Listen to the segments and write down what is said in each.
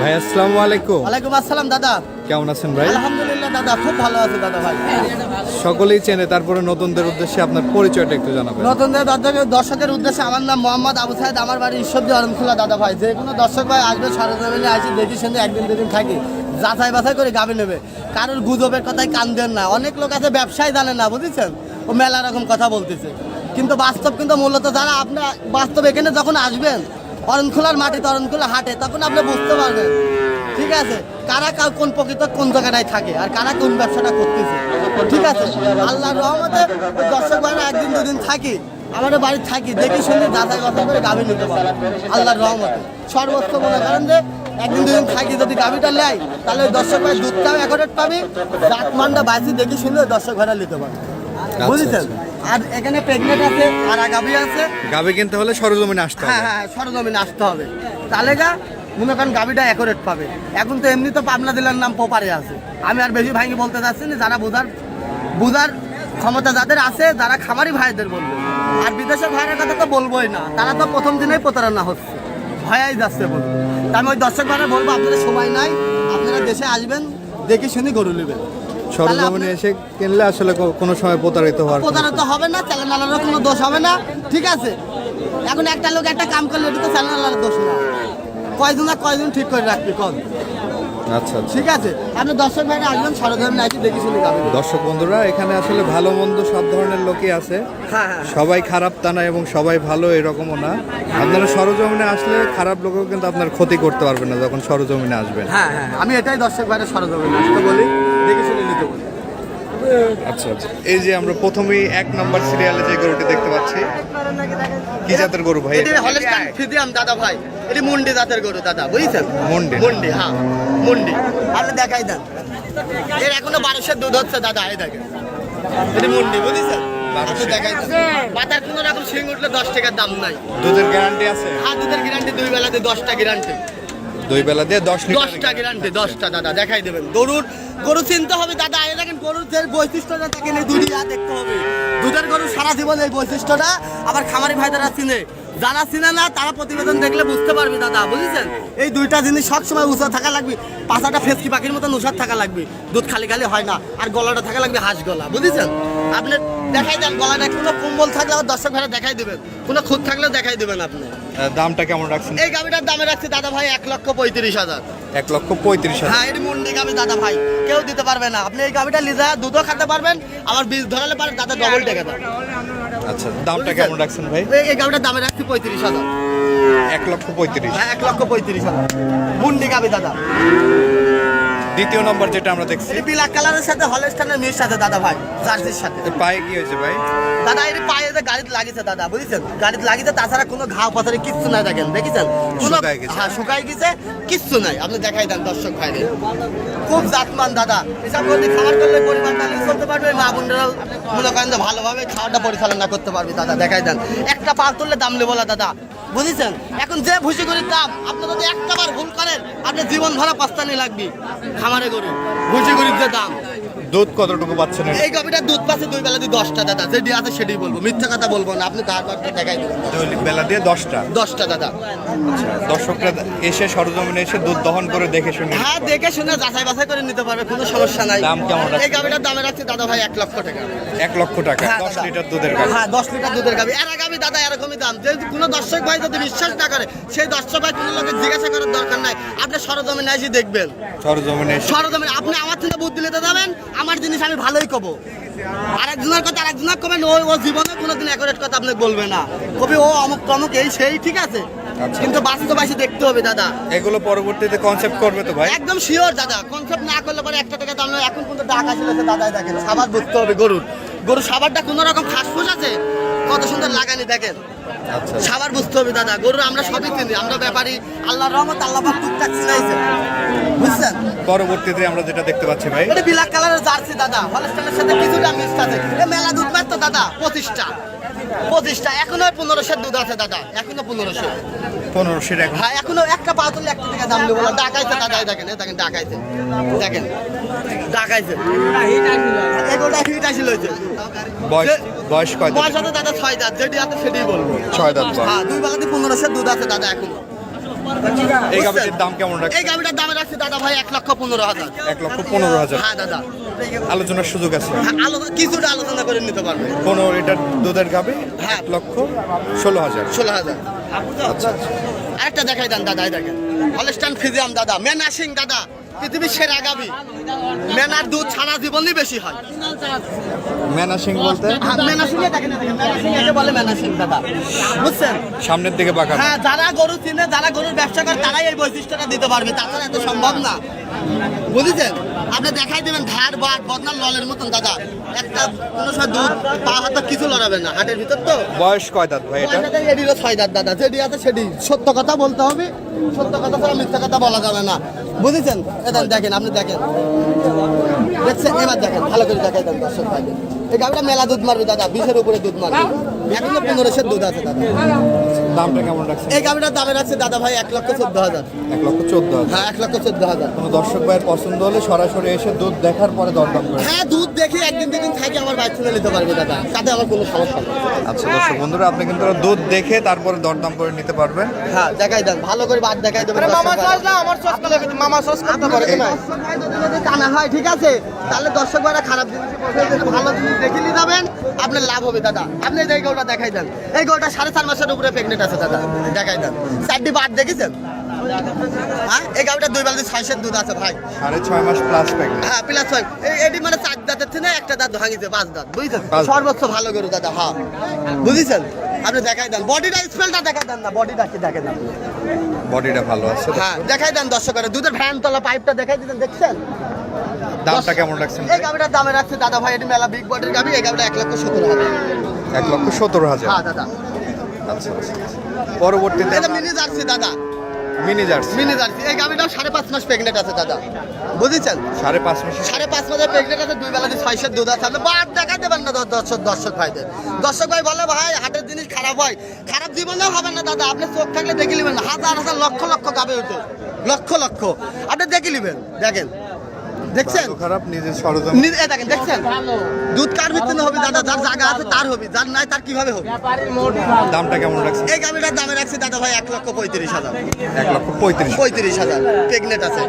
ভাই আসসালামু আলাইকুম। ওয়ালাইকুম আসসালাম দাদা। কেমন আছেন ভাই? আলহামদুলিল্লাহ দাদা খুব ভালো আছে দাদা ভাই। সকলেই চেনে তারপরে নতুনদের উদ্দেশ্যে আপনার পরিচয়টা একটু জানাবেন। নতুন দর্শকের দর্শকের উদ্দেশ্যে আমার নাম মোহাম্মদ আবু সাহেদ আমার বাড়ি ঈশ্বরদী অরণখোলা দাদা ভাই। যে কোনো দর্শক ভাই আসবে সরজমিনে আসি দেখি শুনে একদিন দুদিন থাকি। যাচাই বাছাই করে গাবি নেবে। কারোর গুজবের কথাই কান দেন না। অনেক লোক আছে ব্যবসায় জানে না বুঝেছেন? ও মেলা রকম কথা বলতেছে। কিন্তু বাস্তব কিন্তু মূলত যারা আপনার বাস্তব এখানে যখন আসবেন অরণখোলার মাটিতে, অরণখোলা হাটে, তখন আপনি বুঝতে পারবেন। ঠিক আছে? কারা কোন প্রকৃত কোন জায়গাটায় থাকে আর কারা কোন ব্যবসাটা করতেছে। ঠিক আছে? আল্লাহর রহমতে দর্শক ভাইরা একদিন, দুদিন থাকি, আমাদের বাড়ি থাকি, দেখি শুনে যাচাই বাছাই করে গাভী নিতে পারে আল্লাহর রহমতে। সর্বোচ্চ মনে করেন যে একদিন, দুদিন থাকি, যদি গাভীটা নেয়, তাহলে দর্শক ভাই দুধটাও একরেট পাবি। জাত মানটা বাইসি দেখি শুনে দর্শক ভাইরা নিতে পারে বুঝেছেন? আর এখানে প্রেগনেন্ট আছে আর গাভী আছে। গাবে কিনতে হলে সরজমিনে আসতে হ্যাঁ হবে। হ্যাঁ সরজমিনে আসতে হবে। তাহলে গা মনে করেন গাভিটা অ্যাকোরেট পাবে। এখন তো এমনি তো পাবনা জেলার নাম পোপারে আছে। আমি আর বেশি ভাইকে বলতে চাচ্ছি না যারা বুঝার বুঝার ক্ষমতা যাদের আছে যারা খামারি ভাইদের বলব। আর বিদেশের ভাইয়ের কথা তো বলবোই না। তারা তো প্রথম দিনেই প্রতারণা হচ্ছে। ভয়াই যাচ্ছে বলব তা আমি ওই দর্শক ভাইরা বলব আপনাদের সময় নাই। আপনারা দেশে আসবেন দেখে শুনি গরু নেবেন। সরজমিনে এসে কিনলে আসলে কোনো সময় প্রতারিত হওয়ার প্রতারিত হবে না চ্যানেল আলার কোনো দোষ হবে না। ঠিক আছে? এখন একটা লোক একটা কাম করলে এটা তো চ্যানেল আলার দোষ না। কয়জন না কয়জন ঠিক করে রাখবি কন? আচ্ছা আচ্ছা। ঠিক আছে? আপনি দর্শক ভাইরা আসবেন সরজমিন নাইটি দেখে শুনে যাবেন। দর্শক বন্ধুরা এখানে আসলে ভালো মন্দ সব ধরনের লোকই আছে। হ্যাঁ হ্যাঁ। সবাই খারাপ তা না এবং সবাই ভালো এরকমও না। আপনারা সরজমিনে আসলে খারাপ লোকও কিন্তু আপনার ক্ষতি করতে পারবে না যখন সরজমিনে আসবেন। হ্যাঁ হ্যাঁ। আমি এটাই দর্শক ভাইরা সরজমিন আসতে বলি। দেখে শুনে আচ্ছা আচ্ছা। এই যে আমরা প্রথমেই এক নম্বর সিরিয়ালে যে গরুটি দেখতে পাচ্ছি কি জাতের গরু ভাই এটি? হলস্টাইন ফিজিয়াম দাদা ভাই। এটি মুন্ডি জাতের গরু দাদা বুঝছেন? মুন্ডি। মুন্ডি হ্যাঁ মুন্ডি। আপনি দেখাই দেন। এর এখনও বারোশের দুধ হচ্ছে দাদা এই দেখেন। এটি মুন্ডি বুঝেছেন? আপনি দেখাই দেন। পাতার কোনো রকম সিং উঠলে দশ টাকার দাম নাই। দুধের গ্যারান্টি আছে? হ্যাঁ দুধের গ্যারান্টি দুই বেলাতে দশটা গ্যারান্টি দুই বেলা দিয়ে দশ লিটার দশটা গ্যারান্টি দশটা দাদা দেখাই দেবেন। গরুর গরু চিনতে হবে দাদা এই দেখেন গরুর যে বৈশিষ্ট্যটা এই দুটি ইয়া দেখতে হবে। দুধের গরু সারা জীবন এই বৈশিষ্ট্যটা আবার খামারি ভাইদারা চিনে। যারা চিনে না তারা প্রতিবেদন দেখলে বুঝতে পারবে দাদা বুঝেছেন? এই দুইটা জিনিস সবসময় উঁচা থাকা লাগবে পাশাটা ফেসকি পাখির মতন উষার থাকা লাগবে। দুধ খালি খালি হয় না আর গলাটা থাকা লাগবে হাঁস গলা বুঝেছেন? আপনি দেখাই দেন গলাটা কোনো কম্বল থাকলে আবার দর্শক ভাইরা দেখাই দেবেন কোনো খুদ থাকলেও দেখাই দেবেন আপনি। দামটা কেমন রাখছেন? এই গাভিটার দামে রাখছে দাদা ভাই এক লক্ষ পঁয়ত্রিশ হাজার। এক লক্ষ পঁয়ত্রিশ হাজার। হ্যাঁ এটি মুন্ডি গাবি দাদা ভাই কেউ দিতে পারবে না। আপনি এই গাবিটা লিজা দুধও খেতে পারবেন আবার বীজ ধরালে পারেন দাদা ডবল টাকা দাম আচ্ছা দামটা কেমন রাখছেন ভাই? এই- এই গাবিটার দামে রাখছি পঁয়ত্রিশ হাজার। এক লক্ষ পঁয়ত্রিশ। হ্যাঁ এক লক্ষ পঁয়ত্রিশ হাজার। মুন্ডি গাবি দাদা। দ্বিতীয় নম্বর যেটা আমরা দেখছি। এটি ব্ল্যাক কালারের সাথে হলস্টানের মির সাথে দাদা ভাই জার্সির সাথে। এর পায়ে কি হয়েছে ভাই? দাদা এটি পায়ে যে গাড়িতে লাগিয়েছে দাদা বুঝেছেন? গাড়িতে লাগিয়েছে তাছাড়া কোনো ঘাও পাথরে কিচ্ছু নাই দেখেন দেখেছেন? কোনো হ্যাঁ শুকাই গেছে কিচ্ছু নাই। আপনি দেখাই দেন দর্শক ভাইরে খুব জাতমান দাদা। এসব করলে খাবার করলে লিজ করতে পারবে মা বোনরাও মনে করেন যে ভালোভাবে খাওয়াটা পরিচালনা করতে পারবে দাদা দেখাই দেন। একটা পা তুললে দাম নেব দাদা। বুঝেছেন? এখন যে ভুসি করি দাম, আপনি যদি একটা বার ভুল করেন আপনি জীবন ভরা পাস্তানি লাগবে খামারে গরু ভুসি করির যে দাম। দুধ কতটুকু পাচ্ছেন এই কপিটা দুধ পাচ্ছে দুই বেলা দিয়ে দশটা দাদা। যেটি আছে সেটাই বলব। মিথ্যা কথা বলব না। আপনি তার দশটা দেখাই দেবেন। দুই বেলা দিয়ে দশটা? দশটা দাদা। দর্শকরা এসে সরজমিনে এসে দুধ দহন করে দেখে শুনে হ্যাঁ দেখে শুনে যাচাই বাছাই করে নিতে পারবে কোনো সমস্যা নাই। দাম কেমন রাখছেন? এই গাভিটার দামে রাখছি দাদা ভাই এক লক্ষ টাকা। এক লক্ষ টাকা হ্যাঁ, দশ লিটার দুধের গাড়ি হ্যাঁ দশ লিটার দুধের গাভি এর গাভি দাদা এরকমই দাম। যে কোনো দর্শক ভাই যদি বিশ্বাস না করে সেই দর্শক ভাই কোনো লোকের জিজ্ঞাসা করার দরকার নাই। আপনি সরজমিনে এসে দেখবেন। সরজমিনে সরজমিনে আপনি আমার থেকে বুদ্ধি নিতে যাবেন আমার জিনিস আমি ভালোই কব। আরেকজনের কথা আরেকজনের কবেন ও জীবনে কোনোদিন অ্যাকুরেট কথা আপনি বলবে না। কবি ও অমুক তমুক এই সেই ঠিক আছে? আচ্ছা। কিন্তু বাস্তবাসী দেখতে হবে দাদা। এগুলো পরবর্তীতে কনসেপ্ট করবে তো ভাই? একদম শিওর দাদা। কনসেপ্ট না করলে পরে একটা টাকা দাম এখন কিন্তু টাকা ছিল দাদাই দেখেন সাবার বুঝতে হবে গরুর। গরুর সাবারটা কোনো রকম ফাঁসফুস আছে? কত সুন্দর লাগানি দেখেন। সাবার বুঝতে হবে দাদা। গরুর আমরা সবই চিনি আমরা ব্যাপারী। আল্লাহর রহমত আল্লাহ পাক টুকটাক চিনাইছে বুঝছেন? পরবর্তীতে আমরা যেটা দেখতে পাচ্ছি ভাই। এটা ব্ল্যাক কালারের জার্সি দাদা। হলস্টাইনের সাথে কিছুটা মিক্স আছে। এ মেলা দুধ মাত্র দাদা। পঁচিশটা। পঁচিশটা। এখনও পনেরোশো দুধ আছে দাদা। এখনও পনেরোশো পনেরোশো হ্যাঁ এখনও একটা পা একটা টাকা দাম দেবো। না ডাকাইছে দাদা এই দেখেন দেখেন ডাকাইতে দেখেন ডাকাইছে। এগুলোটা হিট আসিল হয়েছে। বয়স কয় বয়স দাদা ছয় দাঁত যেটি আছে সেটাই বলব। ছয় দাঁত। হ্যাঁ দুই বেলাতে পনেরোশো দুধ আছে দাদা এখনও। এই গাভিটার দাম কেমন এই গাভিটার দাম রাখছে দাদা ভাই এক লক্ষ পনেরো হাজার। এক লক্ষ পনেরো হাজার। হ্যাঁ দাদা। আলোচনার সুযোগ আছে। হ্যাঁ, আলো- কিছুটা আলোচনা করে নিতে পারবে। পনেরো লিটার দুধের গাভি? হ্যাঁ। এক লক্ষ ষোলো হাজার। ষোলো হাজার। আচ্ছা আরেকটা দেখাই দেন দাদা এই দেখেন। হলস্টান ফিজিয়াম দাদা। মেনাসিং দাদা। পৃথিবীর সেরা গাবি। মেনার দুধ ছাড়া জীবনই বেশি হয়। ম্যানা সিং বলতে? হ্যাঁ, মেনা সিং দেখেন মেনা সিং একে বলে মেনা সিং দাদা। বুঝছেন? সামনের দিকে বাঁকা। হ্যাঁ যারা গরু চিনে যারা গরুর ব্যবসা করে তারাই এই বৈশিষ্ট্যটা দিতে পারবে। তাছাড়া এত সম্ভব না। বুঝেছেন? আপনি দেখাই দেবেন ধার বাট বদনার ললের মতন দাদা। একটা কোনো সময় দুধ পা হাতে কিছু লড়াবে না হাটের ভিতর তো। বয়স কয় দাঁত ভাই এটা? এডিরও ছয় দাঁত দাদা। যেটি আছে সেটি। সত্য কথা বলতে হবে। সত্য কথা ছাড়া মিথ্যা কথা বলা যাবে না। বুঝেছেন? এটা দেখেন আপনি দেখেন। দেখছেন এবার দেখেন ভালো করে দেখাই দেন দর্শক ভাইকে এই গাড়িটা মেলা দুধ মারবে দাদা বিশের উপরে দুধ মারবে। এখনও পনেরোশের দুধ আছে দাদা। দামটা কেমন এই গাড়িটার দামে রাখছে দাদা ভাই এক লক্ষ চোদ্দ হাজার। এক লক্ষ চোদ্দ হাজার। হ্যাঁ এক লক্ষ চোদ্দ হাজার। কোনো দর্শক ভাইয়ের পছন্দ হলে সরাসরি এসে দুধ দেখার পরে দরদাম করে। হ্যাঁ দুধ দেখে একদিন দুদিন থাকে আমার বাইক থেকে নিতে পারবে দাদা তাতে আমার কোনো সমস্যা নেই। আচ্ছা দর্শক বন্ধুরা আপনি কিন্তু দুধ দেখে তারপরে দরদাম করে নিতে পারবেন। হ্যাঁ দেখাই দেন ভালো করে বাদ দেখাই দেবেন মামা সস না আমার সস করলে মামা সস করতে পারে না? যদি কানা হয় ঠিক আছে তাহলে দর্শক ভাইরা খারাপ জিনিস ভালো জিনিস দেখে নিয়ে যাবেন আপনার লাভ হবে দাদা। আপনি এই গরুটা দেখাই দেন এই গরুটা সাড়ে চার মাসের উপরে প্রেগনেন্ট আছে দাদা দেখাই দেন। চারটি বাদ দেখেছেন? হ্যাঁ এই গাড়িটা দুই বালতি ছয়শের দুধ আছে ভাই। সাড়ে ছয় মাস প্লাস হ্যাঁ প্লাস এটি মানে চার দাঁতের থেকে একটা দাঁত ভাঙিছে পাঁচ দাঁত বুঝছেন? সর্বোচ্চ ভালো গরু দাদা হ্যাঁ। বুঝেছেন? আপনি দেখাই দেন। বডিটা স্পেলটা দেখাই দেন না বডিটা কি দেখেন আপনি? বডিটা ভালো আছে হ্যাঁ দেখাই দেন দর্শকের। দুধের ভ্যান তলা পাইপটা দেখাই দিতেন দেখছেন? দামটা কেমন রাখছেন এই দামে রাখছে দাদা ভাই এটি মেলা বিগ বডির গাবি এই গাবিটা এক লক্ষ সত্তর হাজার। এক লক্ষ সত্তর হাজার? হ্যাঁ দাদা। আচ্ছা আচ্ছা। পরবর্তীতে এটা মিনি জার্সি দাদা। মিনি জার্সি মিনি জার্সি এই গাবিটাও সাড়ে পাঁচ মাস প্রেগনেন্ট আছে দাদা। বুঝেছেন? সাড়ে পাঁচ মাস। সাড়ে পাঁচ মাসের প্রেগনেন্ট আছে দুই বেলা দিয়ে ছয়শের দুধ আছে। আপনি বার দেখা দেবেন না দর্শক দর্শক ভাইদের। দর্শক ভাই বলে ভাই হাটের জিনিস খারাপ হয়। খারাপ জীবনেও হবে না দাদা। আপনি চোখ থাকলে দেখে নেবেন। হাজার হাজার লক্ষ লক্ষ গাবে হতো লক্ষ লক্ষ। আপনি দেখে নেবেন। দেখেন। দেখছেন? খারাপ নিজের সরজম নি- এই দেখেন দেখছেন? দুধ কার ভিত্তিতে হবে? দাদা যার জায়গা আছে তার হবে যার নাই তার কীভাবে হবে? দামটা কেমন রাখছেন? এই গাবিটার দামে রাখছে দাদা ভাই এক লক্ষ পঁয়ত্রিশ হাজার। এক লক্ষ পঁয়ত্রিশ। পঁয়ত্রিশ হাজার। প্রেগনেন্ট আছে।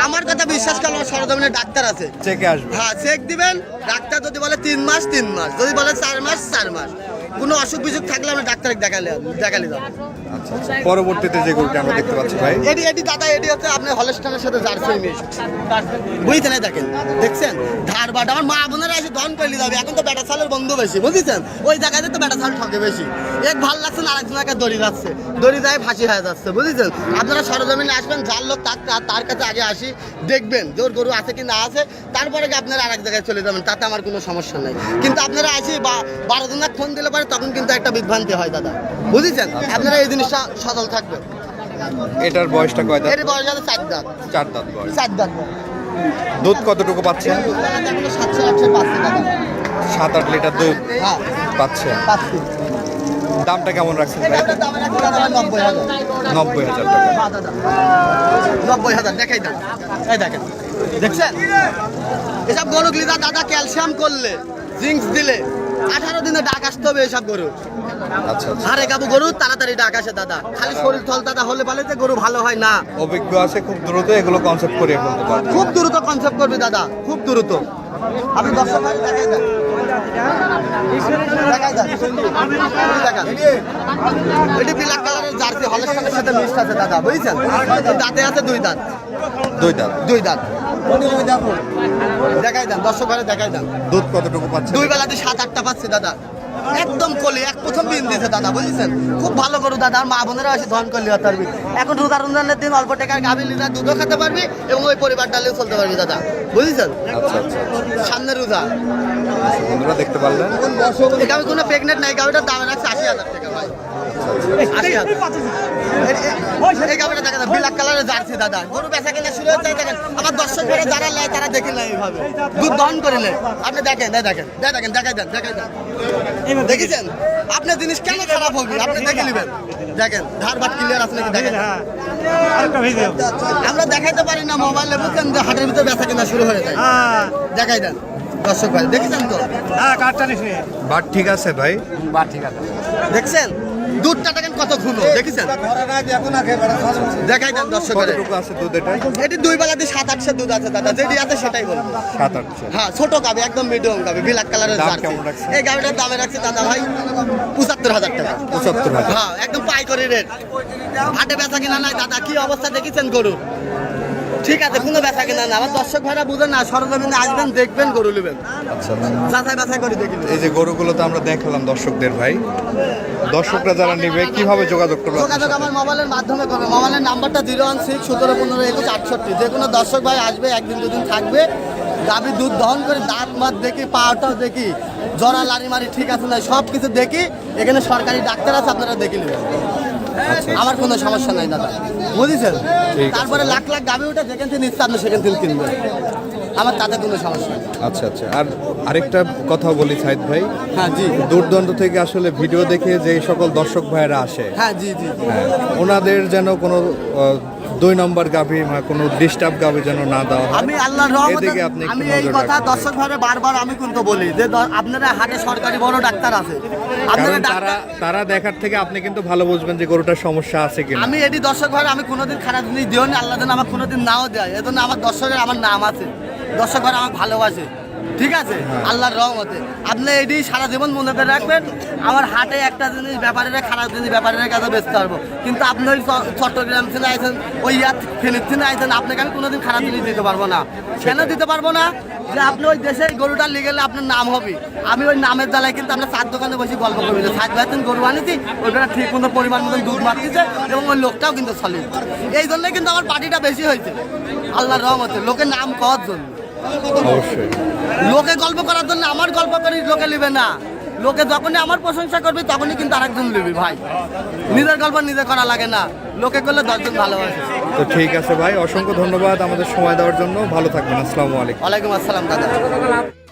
আমার কথা বিশ্বাস করলাম সরজমিনের ডাক্তার আছে। চেকে আসবে। হ্যাঁ চেক দিবেন। ডাক্তার যদি বলে তিন মাস তিন মাস। যদি বলে চার মাস চার মাস। কোনো অসুখ বিসুখ থাকলে আমরা ডাক্তারকে দেখালে দেখালে যাব। পরবর্তীতে যে গরুটা আমরা দেখতে পাচ্ছি ভাই। এডি এডি দাদা, এডি হচ্ছে আপনি হলস্টানের সাথে জার্সি মিক্স বুঝছেন দেখেন, দেখছেন? ধার বাট আমার মা বোনেরা এসে ধন করলে যাবে এখন তো বেটা সালের বন্ধু বেশি, বুঝেছেন? ওই জায়গাতে তো বেটা সাল ঠকে বেশি। এক ভালো লাগছে না আরেকজনকে দড়ি যাচ্ছে দড়ি যায় ফাঁসি হয়ে যাচ্ছে, বুঝেছেন? আপনারা সরজমিনে আসবেন, যার লোক তার তার কাছে আগে আসি, দেখবেন জোর গরু আছে কি না আছে। তারপরে আপনারা আরেক জায়গায় চলে যাবেন, তাতে আমার কোনো সমস্যা নাই। কিন্তু আপনারা আসি বা বারো জনের ফোন দিলে পরে তখন কিন্তু একটা বিভ্রান্তি হয় দাদা, বুঝেছেন? আপনারা এই জিনিসটা সচল থাকবেন এটার বয়সটা কয় দাঁত? এর বয়স আছে চার দাঁত। চার দাঁত বয়স। চার দাঁত দুধ কতটুকু পাচ্ছে? সাতশো আটশো পাঁচশো টাকা সাত আট লিটার দুধ হ্যাঁ। পাচ্ছি। দামটা কেমন রাখছেন দাম নব্বই হাজার। টাকা। নব্বই হাজার দেখাই দেন এই দেখেন। দেখছেন? এসব গরু লিদা দাদা ক্যালসিয়াম করলে জিঙ্কস দিলে আঠারো দিনে ডাক আসতে হবে এসব গরু। আচ্ছা আচ্ছা। হারে কাবু গরু তাড়াতাড়ি ডাক আসে দাদা। খালি শরীর থল দাদা হলে পালে যে গরু ভালো হয় না। অভিজ্ঞ আছে খুব দ্রুত এগুলো কনসেপ্ট করে খুব দ্রুত কনসেপ্ট করবে দাদা খুব দ্রুত। আপনি দর্শক ভাই দেখাই দেন। দেখাই দেন। এই দেখান। এটি ব্ল্যাক কালারের জার্সি হলস্টানের সাথে মিক্সড আছে দাদা বুঝছেন? দাঁতে আছে দুই দাঁত। দুই দাঁত। দুই দাঁত। দেখাই দেন দর্শক ভাই দেখাই দেন। দুধ কতটুকু পাচ্ছেন দুই বেলাতে সাত আটটা পাচ্ছে দাদা। একদম কলি এক প্রথম দিন দিছে দাদা বুঝেছেন? খুব ভালো করু দাদা আর মা বোনেরা এসে ধন করলি পারবি এখন রোজা রমজানের দিন অল্প টাকার গাভি লিটার দুধও খেতে পারবি এবং ওই পরিবার ডালেও চলতে পারবি দাদা বুঝেছেন? আচ্ছা আচ্ছা সামনে রোজা। দেখতে পারলেন? গাভি কোনো প্রেগনেন্ট নাই গাভিটার দাম রাখছে আশি হাজার টাকা ভাই। এই- এই- এই দেখেন বিলাক কালারের জার্সি দাদা। গরু বেচা কেনা শুরু হচ্ছে দেখেন আমার দর্শক করে যারা নেয় তারা দেখে নেয় এইভাবে। দুধ দহন করে নেয়। আপনি দেখেন দেখেন দেখেন দেখাই দেন দেখাই দেন। দেখেছেন? আপনার জিনিস কেন খারাপ হবে? আপনি দেখে নেবেন। দেখেন ধার বাট ক্লিয়ার আছে নাকি? দেখেন। আমরা দেখাইতে পারি না মোবাইলে বুঝছেন যে হাটের ভিতরে বেচা কেনা শুরু হয়ে যায়। দেখাই দেন দর্শক ভাই দেখেছেন তো? বাট ঠিক আছে ভাই। ঠিক আছে। দেখছেন? দুধটা দেখেন কত ঘুনো দেখেছেন? দেখাই দেন আছে দুধ এটা? এটি দুই বেলা দিয়ে সাত আটশো দুধ আছে দাদা যেটি আছে সেটাই বলব। সাত আটশো। হ্যাঁ ছোট গাবি একদম মিডিয়াম গাবি ব্ল্যাক কালারের জার্সি। এই গাবিটার দামে রাখছে দাদা ভাই পঁচাত্তর হাজার টাকা। পঁচাত্তর হ্যাঁ একদম পাইকারি রেট হাটে বেচা কিনা নাই দাদা কি অবস্থা দেখেছেন গরু? ঠিক আছে কোনো বেচা কিনা না। আমার দর্শক ভাইরা বুঝেন না সরজমিনে আসবেন দেখবেন গরু নেবেন। আচ্ছা। যাচাই বাছাই করে দেখি এই যে গরুগুলো তো আমরা দেখালাম দর্শকদের ভাই। দর্শকরা যারা নিবে কীভাবে যোগাযোগ করবে যোগাযোগ আমার মোবাইলের মাধ্যমে করবে। মোবাইলের নাম্বারটা জিরো ওয়ান সিক্স সতেরো পনেরো একুশ আটষট্টি। যে কোনো দর্শক ভাই আসবে একদিন দুদিন থাকবে। গাভী দুধ দহন করে দাঁত মাত দেখি পাওয়াটাও দেখি জরা লারি মারি ঠিক আছে না সব কিছু দেখি। এখানে সরকারি ডাক্তার আছে আপনারা দেখে নেবেন। আমার কোনো সমস্যা নাই দাদা। বুঝেছেন। তারপরে লাখ লাখ গাভী উঠে যেখান থেকে নিচ্ছে আপনি সেখান থেকে কিনবেন। আমার তাতে কোনো সমস্যা নেই। আচ্ছা আচ্ছা। আর আরেকটা কথা বলি সাইদ ভাই। হ্যাঁ জি। দূরদন্ত থেকে আসলে ভিডিও দেখে যে সকল দর্শক ভাইয়েরা আসে। হ্যাঁ জি জি। হ্যাঁ, ওনাদের যেন কোনো দুই নম্বর গাভী বা কোনো ডিস্টার্ব গাভী যেন না দেওয়া আমি আল্লাহর রহমতে আমি এই কথা দর্শক ভাবে বারবার আমি কিন্তু বলি যে আপনারা হাটে সরকারি বড় ডাক্তার আছে। আপনারা তারা তারা দেখার থেকে আপনি কিন্তু ভালো বুঝবেন যে গরুটার সমস্যা আছে কিনা। আমি এটি দর্শক ভাই আমি কোনোদিন খারাপ জিনিস দিও না আল্লাহ যেন আমার কোনোদিন নাও দেয়। এজন্য আমার দর্শকের আমার নাম আছে। দর্শক ভাই আমাকে ভালোবাসে। ঠিক আছে। আল্লাহর রহমতে। আপনি এটি সারা জীবন মনে করে রাখবেন, আমার হাটে একটা জিনিস ব্যাপারীরা খারাপ জিনিস ব্যাপারীরা কাছে বেচতে পারব কিন্তু আপনি ওই চট্টগ্রাম থেকে আইছেন, ওই ইয়াত ফেনীর থেকে আপনাকে আমি কোনোদিন খারাপ জিনিস দিতে পারব না। কেন দিতে পারব না? যে আপনি ওই দেশে গরুটা গেলে আপনার নাম হবে। আমি ওই নামের জ্বালায় কিন্তু আমরা চার দোকানে বসে গল্প করবি যে সাত ভাইতেন গরু আনিছি ওইটা ঠিক মতো পরিমাণ মতন দুধ মারতেছে এবং ওই লোকটাও কিন্তু চলে এই জন্যই কিন্তু আমার পার্টিটা বেশি হয়েছে। আল্লাহর রহমতে, লোকের নাম কওয়ার জন্য। অবশ্যই। লোকে গল্প করার জন্য আমার গল্প করি লোকে নেবে না। লোকে যখনই আমার প্রশংসা করবে তখনই কিন্তু আরেকজন নেবে ভাই। নিজের গল্প নিজে করা লাগে না। লোকে করলে দশজন ভালোবাসে। তো ঠিক আছে ভাই অসংখ্য ধন্যবাদ আমাদের সময় দেওয়ার জন্য। ভালো থাকবেন আসসালামু আলাইকুম। ওয়ালাইকুম আসসালাম দাদা।